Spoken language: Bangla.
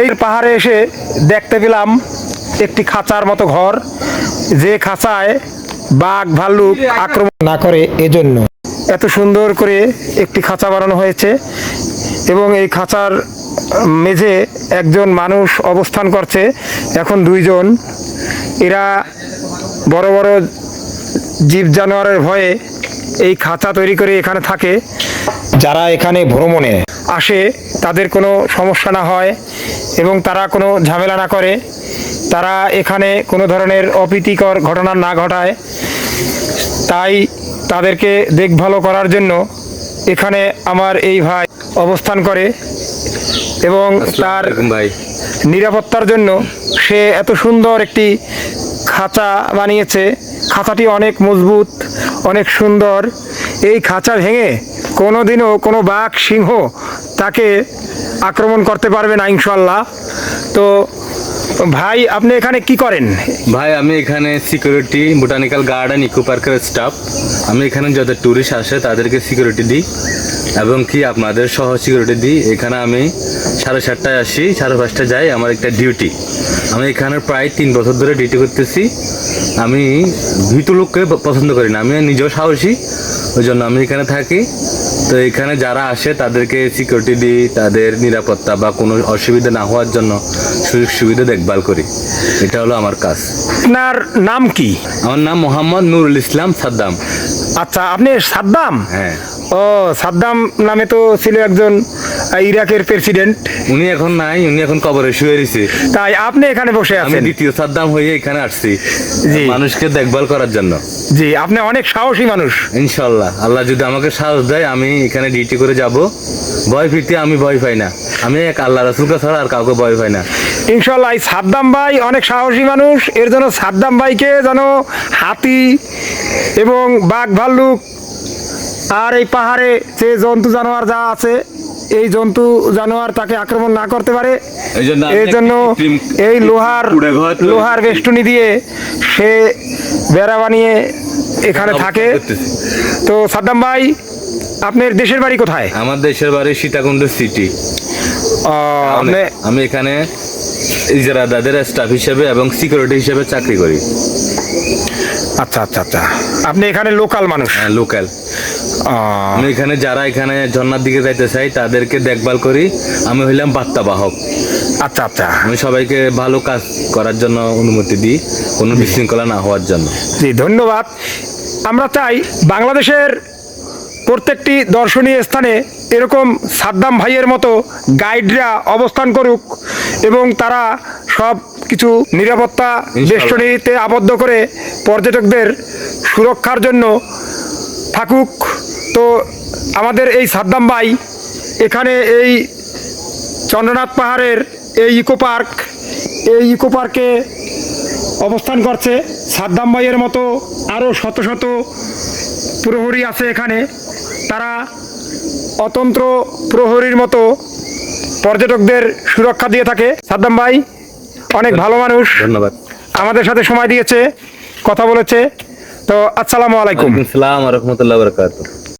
এই পাহাড়ে এসে দেখতে পেলাম একটি খাঁচার মতো ঘর, যে খাঁচায় বাঘ, ভাল্লুক আক্রমণ না করে এজন্য। এত সুন্দর করে একটি খাঁচা বানানো হয়েছে এবং এই খাঁচার মেঝে একজন মানুষ অবস্থান করছে। এখন দুইজন, এরা বড় বড় জীব জানোয়ারের ভয়ে এই খাঁচা তৈরি করে এখানে থাকে। যারা এখানে ভ্রমণে আসে তাদের কোনো সমস্যা না হয় এবং তারা কোনো ঝামেলা না করে। তারা এখানে কোনো ধরনের অপ্রীতিকর ঘটনা না ঘটায়। তাই তাদেরকে দেখভাল করার জন্য এখানে আমার এই ভাই অবস্থান করে এবং তার নিরাপত্তার জন্য সে এত সুন্দর একটি খাঁচা বানিয়েছে। খাঁচাটি অনেক মজবুত অনেক সুন্দর। এই খাঁচা ভেঙে কোনো দিনও কোনো বাঘ সিংহ তাকে আক্রমণ করতে পারবে না ইনশাল্লাহ তো ভাই, আপনি এখানে কি করেন? ভাই, আমি এখানে সিকিউরিটি বোটানিক্যাল গার্ডেন ইকো পার্কের স্টাফ আমি এখানে যত ট্যুরিস্ট আসে, তাদেরকে সিকিউরিটি দিই। এবং কি, আপনাদের সহ সিকিউরিটি দিই। এখানে আমি সাড়ে সাতটায় আসি, সাড়ে পাঁচটায় যাই, আমার একটা ডিউটি আমি এখানে প্রায় তিন বছর ধরে ডিউটি করতেছি। আমি ভীতু লোককে পছন্দ করি না। আমি নিজেও সাহসী, ওই জন্য আমি এখানে থাকি। তো এখানে যারা আসে তাদেরকে সিকিউরিটি দিই তাদের নিরাপত্তা বা কোনো অসুবিধা না হওয়ার জন্য সুযোগ সুবিধা দেখভাল করি। এটা হলো আমার কাজ। আপনার নাম কি? আমার নাম মোহাম্মদ নুরুল ইসলাম সাদ্দাম। আচ্ছা আপনি সাদ্দাম? হ্যাঁ। ও সাদ্দাম নামে তো ছিল একজন ইরাকের প্রেসিডেন্ট উনি এখন নাই উনি এখন কবরে শুয়ে রয়েছে। তাই আপনি এখানে বসে আমি আছেন। দ্বিতীয় সাদ্দাম হয়ে এখানে আসছি। জি। মানুষকে দেখভাল করার জন্য। জি আপনি অনেক সাহসী মানুষ। ইনশাল্লাহ আল্লাহ যদি আমাকে সাহস দেয় আমি এখানে ডিউটি করে যাব। ভয় ফিরতে আমি ভয় পাই না। আমি এক আল্লাহ রাসুলকে ছাড়া আর কাউকে ভয় পাই না। ইনশাল্লাহ এই সাদ্দাম ভাই অনেক সাহসী মানুষ। এর জন্য সাদ্দাম ভাইকে যেন হাতি এবং বাঘ ভাল্লুক আর এই পাহাড়ে যে জন্তু জানোয়ার যা আছে এই জন্তু জানোয়ার তাকে আক্রমণ না করতে পারে। এই জন্য এই লোহার লোহার বেষ্টনী দিয়ে সে বেড়া বানিয়ে এখানে থাকে। তো সাদ্দাম ভাই আপনার দেশের বাড়ি কোথায়? আমার দেশের বাড়ি সীতাকুণ্ড সিটি। আমি এখানে ইজারাদাদের স্টাফ হিসেবে এবং সিকিউরিটি হিসেবে চাকরি করি। আচ্ছা আচ্ছা আচ্ছা। আপনি এখানে লোকাল মানুষ। হ্যাঁ লোকাল আমি এখানে যারা এখানে ঝর্নার দিকে যাইতে চাই তাদেরকে দেখভাল করি। আমি হইলাম বার্তা বাহক আচ্ছা আচ্ছা। আমি সবাইকে ভালো কাজ করার জন্য অনুমতি দিই কোনো বিশৃঙ্খলা না হওয়ার জন্য। জি ধন্যবাদ। আমরা চাই বাংলাদেশের প্রত্যেকটি দর্শনীয় স্থানে এরকম সাদ্দাম ভাইয়ের মতো গাইডরা অবস্থান করুক এবং তারা সব কিছু নিরাপত্তা। বেষ্টনীতে আবদ্ধ করে পর্যটকদের সুরক্ষার জন্য থাকুক। তো আমাদের এই সাদ্দাম ভাই এখানে এই চন্দ্রনাথ পাহাড়ের এই ইকো পার্ক এই ইকো পার্কে অবস্থান করছে। সাদ্দাম ভাইয়ের মতো আরও শত শত প্রহরী আছে এখানে। তারা অতন্ত্র প্রহরীর মতো পর্যটকদের সুরক্ষা দিয়ে থাকে। সাদ্দাম ভাই অনেক ভালো মানুষ। ধন্যবাদ। আমাদের সাথে সময় দিয়েছে কথা বলেছে। তো আসসালামু আলাইকুম। আসসালাম রহমতুল্লাহ বরকাত